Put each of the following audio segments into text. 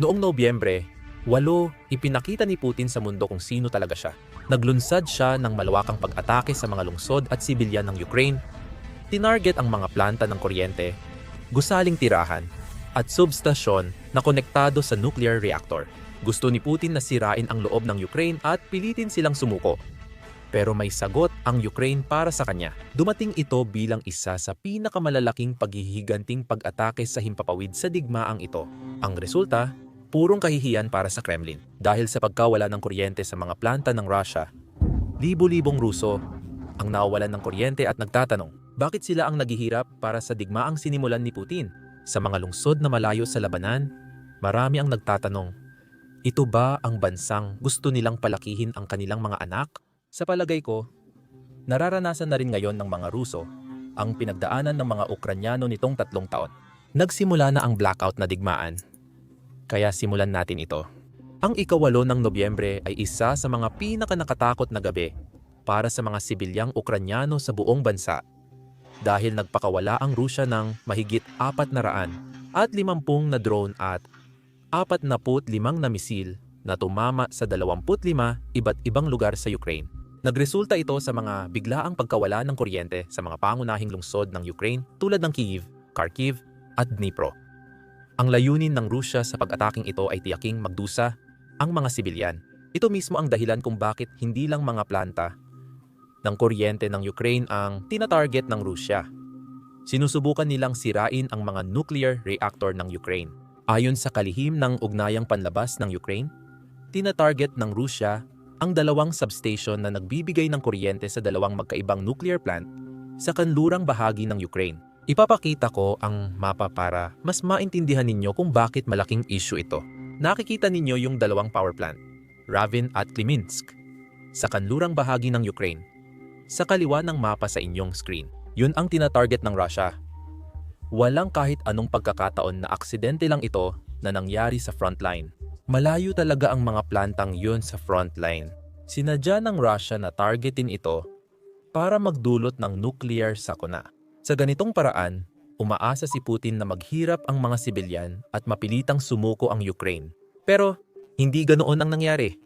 Noong Nobyembre, walo, ipinakita ni Putin sa mundo kung sino talaga siya. Naglunsad siya ng malawakang pag-atake sa mga lungsod at sibilyan ng Ukraine, tinarget ang mga planta ng kuryente, gusaling tirahan, at substasyon na konektado sa nuclear reactor. Gusto ni Putin na sirain ang loob ng Ukraine at pilitin silang sumuko. Pero may sagot ang Ukraine para sa kanya. Dumating ito bilang isa sa pinakamalalaking paghihiganting pag-atake sa himpapawid sa digmaang ito. Ang resulta, purong kahihiyan para sa Kremlin. Dahil sa pagkawala ng kuryente sa mga planta ng Russia, libo-libong Ruso ang nawawalan ng kuryente at nagtatanong, bakit sila ang naghihirap para sa digmaang sinimulan ni Putin? Sa mga lungsod na malayo sa labanan, marami ang nagtatanong, ito ba ang bansang gusto nilang palakihin ang kanilang mga anak? Sa palagay ko, nararanasan na rin ngayon ng mga Ruso ang pinagdaanan ng mga Ukranyano nitong tatlong taon. Nagsimula na ang blackout na digmaan, kaya simulan natin ito. Ang ikawalo ng Nobyembre ay isa sa mga pinakanakatakot na gabi para sa mga sibilyang Ukranyano sa buong bansa dahil nagpakawala ang Rusya ng mahigit apat na drone at 45 na misil na tumama sa 25 iba't ibang lugar sa Ukraine. Nagresulta ito sa mga biglaang pagkawala ng kuryente sa mga pangunahing lungsod ng Ukraine tulad ng Kyiv, Kharkiv at Dnipro. Ang layunin ng Rusya sa pag-ataking ito ay tiyaking magdusa ang mga sibilyan. Ito mismo ang dahilan kung bakit hindi lang mga planta ng kuryente ng Ukraine ang tinatarget ng Rusya. Sinusubukan nilang sirain ang mga nuclear reactor ng Ukraine. Ayon sa kalihim ng ugnayang panlabas ng Ukraine, tinatarget ng Rusya ang dalawang substation na nagbibigay ng kuryente sa dalawang magkaibang nuclear plant sa kanlurang bahagi ng Ukraine. Ipapakita ko ang mapa para mas maintindihan ninyo kung bakit malaking issue ito. Nakikita ninyo yung dalawang power plant, Ravin at Kliminsk, sa kanlurang bahagi ng Ukraine. Sa kaliwa ng mapa sa inyong screen, yun ang tinatarget ng Russia. Walang kahit anong pagkakataon na aksidente lang ito na nangyari sa frontline. Malayo talaga ang mga plantang yun sa frontline. Sinadya ng Russia na targetin ito para magdulot ng nuclear sakuna. Sa ganitong paraan, umaasa si Putin na maghirap ang mga sibilyan at mapilitang sumuko ang Ukraine. Pero hindi ganoon ang nangyari.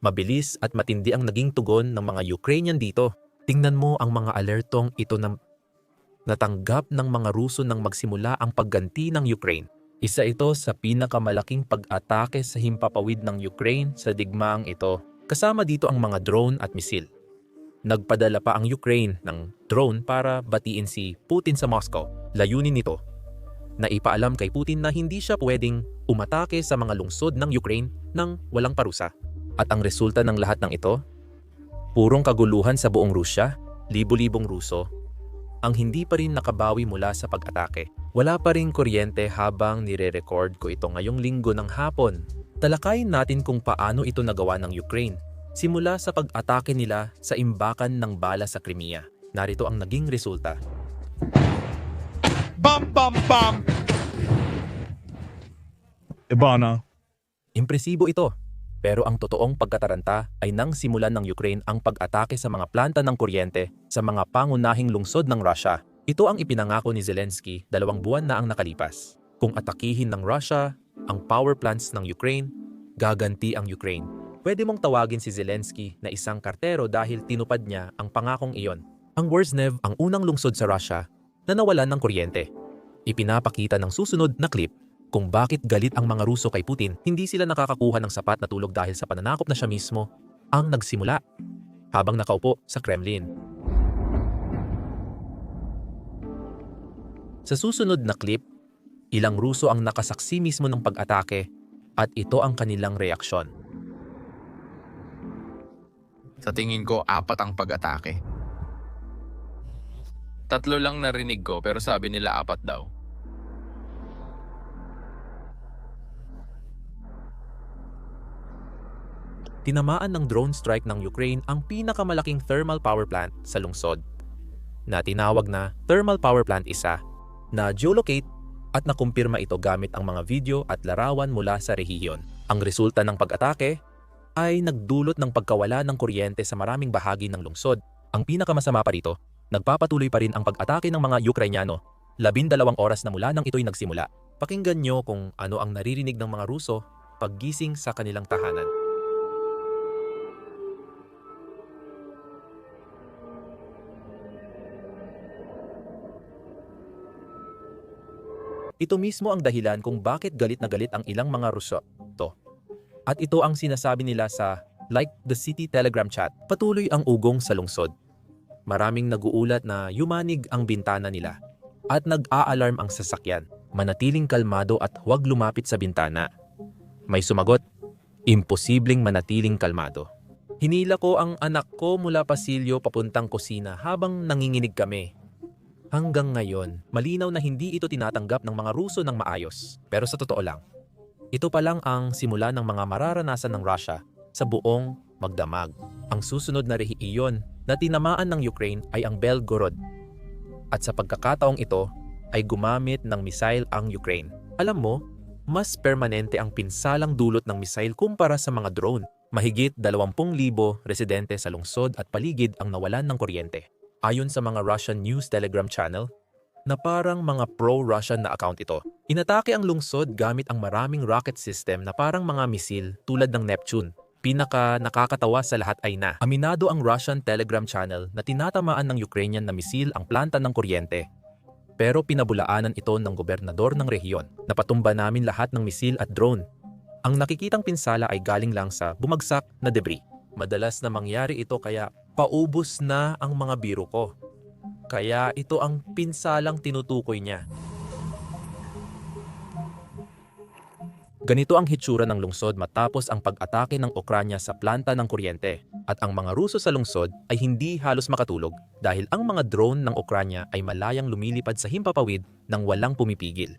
Mabilis at matindi ang naging tugon ng mga Ukrainian dito. Tingnan mo ang mga alertong ito na natanggap ng mga Ruso nang magsimula ang pagganti ng Ukraine. Isa ito sa pinakamalaking pag-atake sa himpapawid ng Ukraine sa digmaang ito. Kasama dito ang mga drone at misil. Nagpadala pa ang Ukraine ng drone para batiin si Putin sa Moscow. Layunin nito na ipaalam kay Putin na hindi siya pwedeng umatake sa mga lungsod ng Ukraine ng walang parusa. At ang resulta ng lahat ng ito, purong kaguluhan sa buong Rusya, libo-libong Ruso, ang hindi pa rin nakabawi mula sa pag-atake. Wala pa rin kuryente habang nire-record ko ito ngayong linggo ng hapon. Talakayin natin kung paano ito nagawa ng Ukraine simula sa pag-atake nila sa imbakan ng bala sa Crimea. Narito ang naging resulta. Bam bam bam. Ibana. Impresibo ito. Pero ang totoong pagkataranta ay nang simulan ng Ukraine ang pag-atake sa mga planta ng kuryente sa mga pangunahing lungsod ng Russia. Ito ang ipinangako ni Zelensky dalawang buwan na ang nakalipas. Kung atakihin ng Russia ang power plants ng Ukraine, gaganti ang Ukraine. Pwede mong tawagin si Zelensky na isang kartero dahil tinupad niya ang pangakong iyon. Ang Worsnev ang unang lungsod sa Russia na nawalan ng kuryente. Ipinapakita ng susunod na clip kung bakit galit ang mga Ruso kay Putin, hindi sila nakakakuha ng sapat na tulog dahil sa pananakop na siya mismo ang nagsimula habang nakaupo sa Kremlin. Sa susunod na clip, ilang Ruso ang nakasaksi mismo ng pag-atake at ito ang kanilang reaksyon. Sa tingin ko, apat ang pag-atake. Tatlo lang narinig ko pero sabi nila apat daw. tinamaan ng drone strike ng Ukraine ang pinakamalaking thermal power plant sa lungsod na tinawag na Thermal Power Plant Isa na geolocate at nakumpirma ito gamit ang mga video at larawan mula sa rehiyon. Ang resulta ng pag-atake ay nagdulot ng pagkawala ng kuryente sa maraming bahagi ng lungsod. Ang pinakamasama pa rito, nagpapatuloy pa rin ang pag-atake ng mga Ukrainyano. Labindalawang oras na mula nang ito'y nagsimula. Pakinggan nyo kung ano ang naririnig ng mga Ruso paggising sa kanilang tahanan. Ito mismo ang dahilan kung bakit galit na galit ang ilang mga Ruso. At ito ang sinasabi nila sa Like the City Telegram chat. Patuloy ang ugong sa lungsod. Maraming naguulat na yumanig ang bintana nila at nag-a-alarm ang sasakyan. Manatiling kalmado at huwag lumapit sa bintana. May sumagot, imposibleng manatiling kalmado. Hinila ko ang anak ko mula pasilyo papuntang kusina habang nanginginig kami. Hanggang ngayon, malinaw na hindi ito tinatanggap ng mga Ruso ng maayos. Pero sa totoo lang, ito pa lang ang simula ng mga mararanasan ng Russia sa buong magdamag. Ang susunod na rehiyon na tinamaan ng Ukraine ay ang Belgorod. At sa pagkakataong ito ay gumamit ng missile ang Ukraine. Alam mo, mas permanente ang pinsalang dulot ng missile kumpara sa mga drone. Mahigit 20,000 residente sa lungsod at paligid ang nawalan ng kuryente. Ayon sa mga Russian News Telegram channel, na parang mga pro-Russian na account ito. Inatake ang lungsod gamit ang maraming rocket system na parang mga misil tulad ng Neptune. Pinaka nakakatawa sa lahat ay na aminado ang Russian Telegram channel na tinatamaan ng Ukrainian na misil ang planta ng kuryente. Pero pinabulaanan ito ng gobernador ng rehiyon. Napatumba namin lahat ng misil at drone. Ang nakikitang pinsala ay galing lang sa bumagsak na debris. Madalas na mangyari ito kaya paubos na ang mga biro ko. Kaya ito ang pinsalang tinutukoy niya. Ganito ang hitsura ng lungsod matapos ang pag-atake ng Ukranya sa planta ng kuryente at ang mga Ruso sa lungsod ay hindi halos makatulog dahil ang mga drone ng Ukranya ay malayang lumilipad sa himpapawid ng walang pumipigil.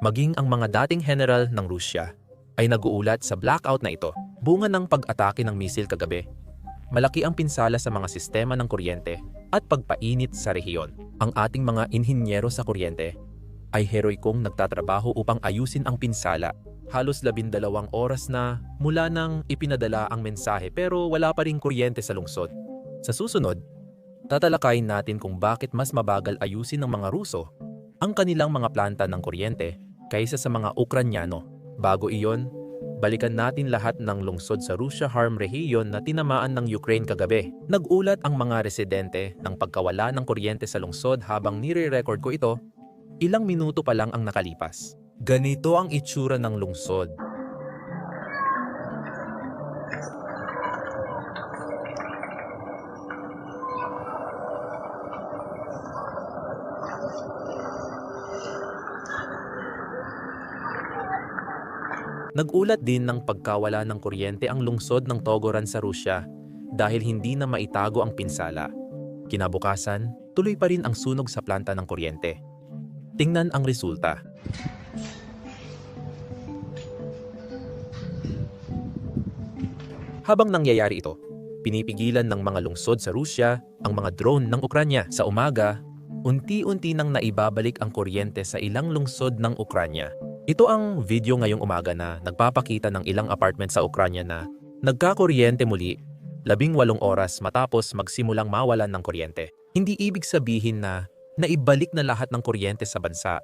Maging ang mga dating general ng Rusya ay naguulat sa blackout na ito, bunga ng pag-atake ng misil kagabi. Malaki ang pinsala sa mga sistema ng kuryente at pagpainit sa rehiyon. Ang ating mga inhinyero sa kuryente ay heroikong nagtatrabaho upang ayusin ang pinsala halos labindalawang oras na mula nang ipinadala ang mensahe pero wala pa rin kuryente sa lungsod. Sa susunod, tatalakayin natin kung bakit mas mabagal ayusin ng mga Ruso ang kanilang mga planta ng kuryente kaysa sa mga Ukranyano. Bago iyon, balikan natin lahat ng lungsod sa Russia Harm Region na tinamaan ng Ukraine kagabi. Nagulat ang mga residente ng pagkawala ng kuryente sa lungsod habang nire-record ko ito, ilang minuto pa lang ang nakalipas. Ganito ang itsura ng lungsod. Nagulat din ng pagkawala ng kuryente ang lungsod ng Togoran sa Rusya dahil hindi na maitago ang pinsala. Kinabukasan, tuloy pa rin ang sunog sa planta ng kuryente. Tingnan ang resulta. Habang nangyayari ito, pinipigilan ng mga lungsod sa Rusya ang mga drone ng Ukranya. Sa umaga, unti-unti nang naibabalik ang kuryente sa ilang lungsod ng Ukranya. Ito ang video ngayong umaga na nagpapakita ng ilang apartment sa Ukranya na nagkakuryente muli labing walong oras matapos magsimulang mawalan ng kuryente. Hindi ibig sabihin na naibalik na lahat ng kuryente sa bansa.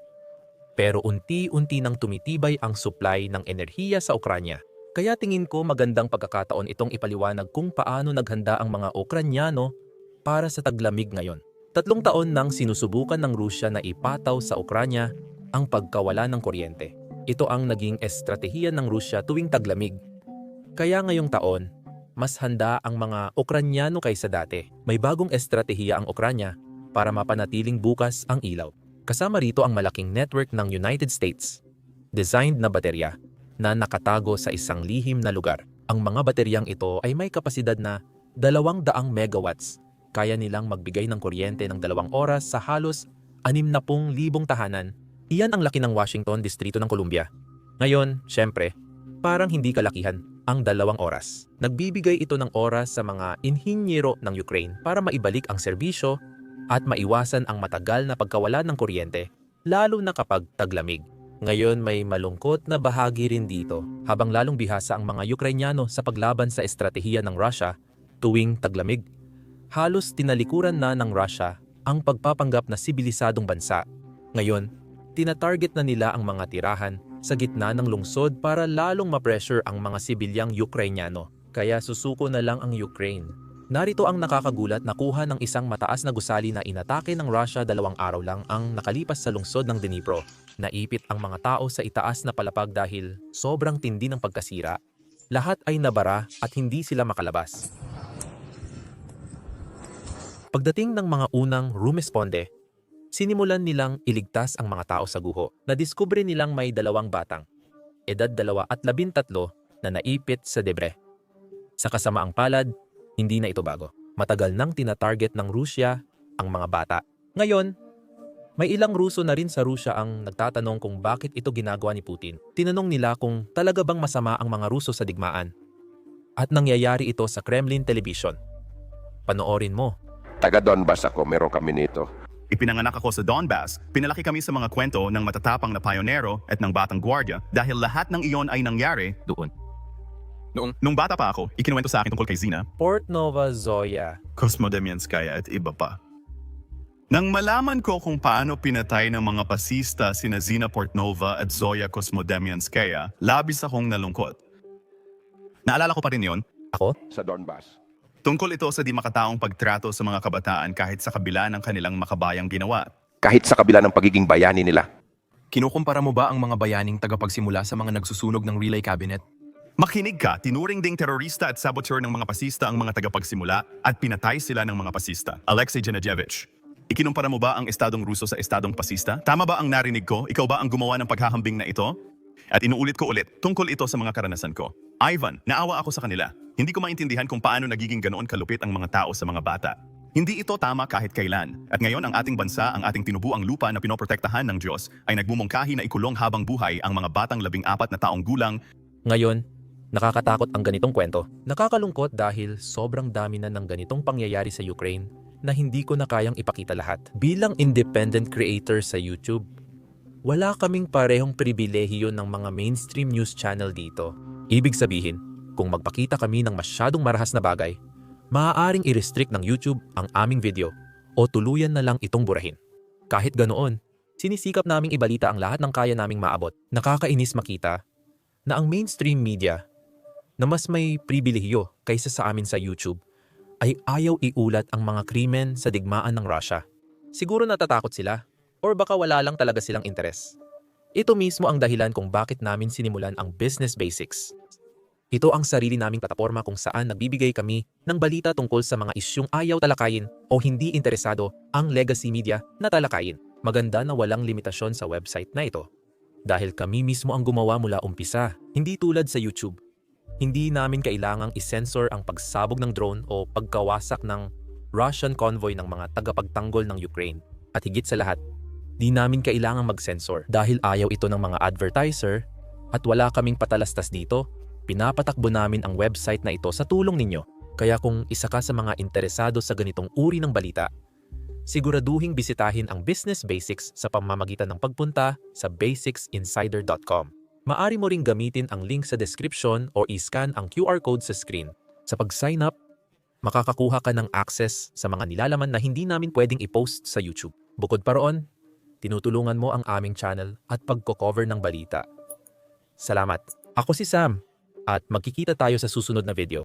Pero unti-unti nang tumitibay ang supply ng enerhiya sa Ukranya. Kaya tingin ko magandang pagkakataon itong ipaliwanag kung paano naghanda ang mga Ukranyano para sa taglamig ngayon. Tatlong taon nang sinusubukan ng Rusya na ipataw sa Ukranya ang pagkawala ng kuryente. Ito ang naging estratehiya ng Rusya tuwing taglamig. Kaya ngayong taon, mas handa ang mga Ukranyano kaysa dati. May bagong estratehiya ang Ukranya para mapanatiling bukas ang ilaw. Kasama rito ang malaking network ng United States. Designed na baterya na nakatago sa isang lihim na lugar. Ang mga bateryang ito ay may kapasidad na 200 megawatts. Kaya nilang magbigay ng kuryente ng dalawang oras sa halos 60,000 tahanan. Iyan ang laki ng Washington, Distrito ng Columbia. Ngayon, syempre, parang hindi kalakihan ang dalawang oras. Nagbibigay ito ng oras sa mga inhinyero ng Ukraine para maibalik ang serbisyo at maiwasan ang matagal na pagkawala ng kuryente, lalo na kapag taglamig. Ngayon may malungkot na bahagi rin dito habang lalong bihasa ang mga Ukrainyano sa paglaban sa estratehiya ng Russia tuwing taglamig. Halos tinalikuran na ng Russia ang pagpapanggap na sibilisadong bansa. Ngayon, Tinatarget na nila ang mga tirahan sa gitna ng lungsod para lalong ma-pressure ang mga sibilyang Ukrainyano. Kaya susuko na lang ang Ukraine. Narito ang nakakagulat na kuha ng isang mataas na gusali na inatake ng Russia dalawang araw lang ang nakalipas sa lungsod ng Dnipro. Naipit ang mga tao sa itaas na palapag dahil sobrang tindi ng pagkasira. Lahat ay nabara at hindi sila makalabas. Pagdating ng mga unang rumesponde, sinimulan nilang iligtas ang mga tao sa guho. Nadiskubre nilang may dalawang batang, edad dalawa at labintatlo na naipit sa debre. Sa kasamaang palad, hindi na ito bago. Matagal nang tinatarget ng Rusya ang mga bata. Ngayon, may ilang Ruso na rin sa Rusya ang nagtatanong kung bakit ito ginagawa ni Putin. Tinanong nila kung talaga bang masama ang mga Ruso sa digmaan. At nangyayari ito sa Kremlin Television. Panoorin mo. Taga Donbas ako, meron kami nito. Ipinanganak ako sa Donbass, pinalaki kami sa mga kwento ng matatapang na payonero at ng batang gwardya dahil lahat ng iyon ay nangyari Doon. nung bata pa ako, ikinuwento sa akin tungkol kay Zina, Port Nova Zoya. Kosmodemyanskaya at iba pa. Nang malaman ko kung paano pinatay ng mga pasista sina Zina Portnova at Zoya Kosmodemyanskaya, labis akong nalungkot. Naalala ko pa rin yon, Sa Donbas. Tungkol ito sa di makataong pagtrato sa mga kabataan kahit sa kabila ng kanilang makabayang ginawa. Kahit sa kabila ng pagiging bayani nila. Kinukumpara mo ba ang mga bayaning tagapagsimula sa mga nagsusunog ng relay cabinet? Makinig ka, tinuring ding terorista at saboteur ng mga pasista ang mga tagapagsimula at pinatay sila ng mga pasista. Alexei Genadjevich. Ikinumpara mo ba ang estadong Ruso sa estadong pasista? Tama ba ang narinig ko? Ikaw ba ang gumawa ng paghahambing na ito? At inuulit ko ulit, tungkol ito sa mga karanasan ko. Ivan, naawa ako sa kanila. Hindi ko maintindihan kung paano nagiging ganoon kalupit ang mga tao sa mga bata. Hindi ito tama kahit kailan. At ngayon ang ating bansa, ang ating tinubuang lupa na pinoprotektahan ng Diyos, ay nagmumungkahi na ikulong habang buhay ang mga batang labing apat na taong gulang Ngayon, nakakatakot ang ganitong kwento. Nakakalungkot dahil sobrang dami na ng ganitong pangyayari sa Ukraine na hindi ko na kayang ipakita lahat. Bilang independent creator sa YouTube, wala kaming parehong pribilehiyo ng mga mainstream news channel dito. Ibig sabihin, kung magpakita kami ng masyadong marahas na bagay, maaaring i-restrict ng YouTube ang aming video o tuluyan na lang itong burahin. Kahit ganoon, sinisikap naming ibalita ang lahat ng kaya naming maabot. Nakakainis makita na ang mainstream media na mas may pribilehiyo kaysa sa amin sa YouTube ay ayaw iulat ang mga krimen sa digmaan ng Russia. Siguro natatakot sila or baka wala lang talaga silang interes. Ito mismo ang dahilan kung bakit namin sinimulan ang Business Basics. Ito ang sarili naming plataforma kung saan nagbibigay kami ng balita tungkol sa mga isyung ayaw talakayin o hindi interesado ang legacy media na talakayin. Maganda na walang limitasyon sa website na ito. Dahil kami mismo ang gumawa mula umpisa, hindi tulad sa YouTube. Hindi namin kailangang isensor ang pagsabog ng drone o pagkawasak ng Russian convoy ng mga tagapagtanggol ng Ukraine. At higit sa lahat, di namin kailangang mag-sensor dahil ayaw ito ng mga advertiser at wala kaming patalastas dito, pinapatakbo namin ang website na ito sa tulong ninyo. Kaya kung isa ka sa mga interesado sa ganitong uri ng balita, siguraduhing bisitahin ang Business Basics sa pamamagitan ng pagpunta sa basicsinsider.com. Maari mo ring gamitin ang link sa description o i-scan ang QR code sa screen. Sa pag-sign up, makakakuha ka ng access sa mga nilalaman na hindi namin pwedeng i-post sa YouTube. Bukod pa roon, tinutulungan mo ang aming channel at pagko-cover ng balita. Salamat. Ako si Sam at magkikita tayo sa susunod na video.